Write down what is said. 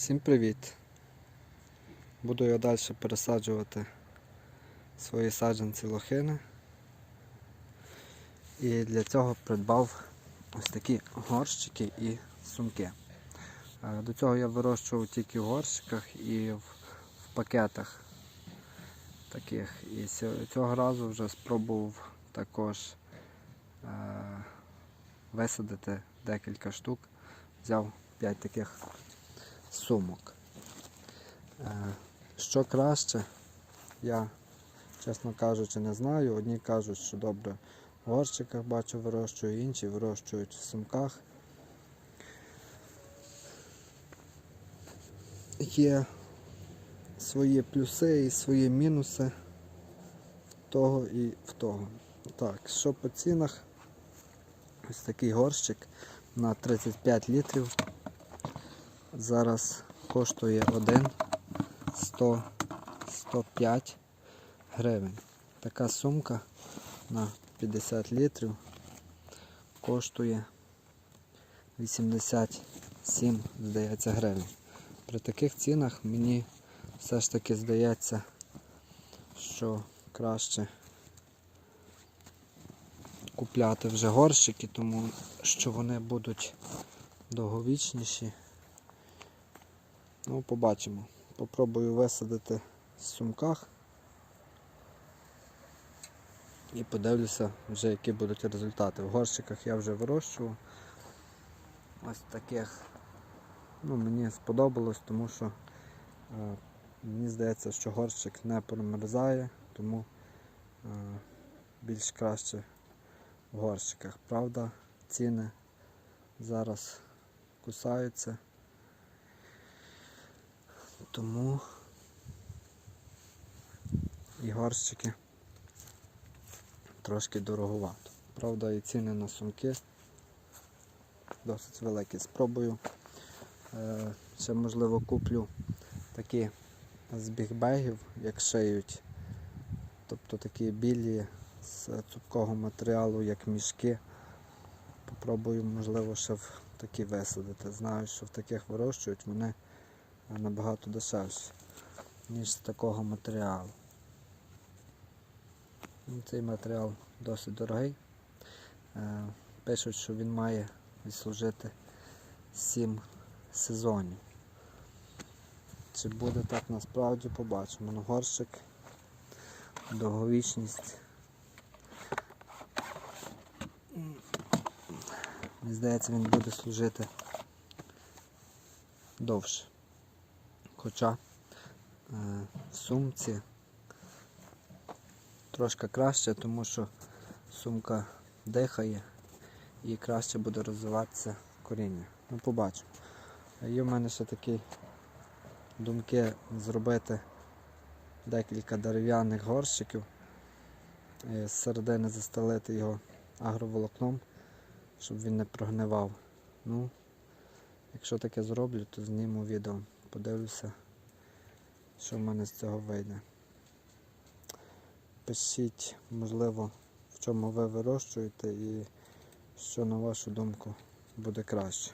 Всім привіт! Буду я далі пересаджувати свої саджанці лохини. І для цього придбав ось такі горщики і сумки. Е, До цього я вирощував тільки в горщиках і в, пакетах таких. І цього разу вже спробував також е, висадити декілька штук. Взяв 5 таких сумок. Е, Що краще, я, чесно кажучи, не знаю. Одні кажуть, що добре в горщиках бачу вирощую, інші вирощують в сумках. Є свої плюси і свої мінуси в того і в того. Так, що по цінах? Ось такий горщик на 35 літрів. Зараз коштує 1 100 105 гривень. Така сумка на 50 літрів коштує 87, здається, гривень. При таких цінах мені все ж таки здається, що краще купляти вже горщики, тому що вони будуть довговічніші. Ну, побачимо. Попробую висадити в сумках і подивлюся вже які будуть результати. В горщиках я вже вирощував. Ось таких. Ну, мені сподобалось, тому що е, мені здається, що горщик не промерзає, тому е, більш краще в горщиках. Правда, ціни зараз кусаються. Тому і горщики трошки дороговато. Правда, і ціни на сумки досить великі. Спробую. Е, ще можливо куплю такі з бігбегів, як шиють. Тобто такі білі з цупкого матеріалу, як мішки. Попробую, можливо, ще в такі висадити. Знаю, що в таких вирощують, вони набагато дешевші, ніж з такого матеріалу. Ну, Цей матеріал досить дорогий. Е, Пишуть, що він має відслужити 7 сезонів. Чи буде так насправді побачимо. Ну, горщик, довговічність. Мені здається, він буде служити довше. Хоча е, в сумці трошки краще, тому що сумка дихає і краще буде розвиватися коріння. Ну, побачимо. Є в мене ще такі думки зробити декілька дерев'яних горщиків, е, з середини застелити його агроволокном, щоб він не прогнивав. Ну, якщо таке зроблю, то зніму відео, подивлюся, що в мене з цього вийде. Пишіть, можливо, в чому ви вирощуєте і що на вашу думку буде краще.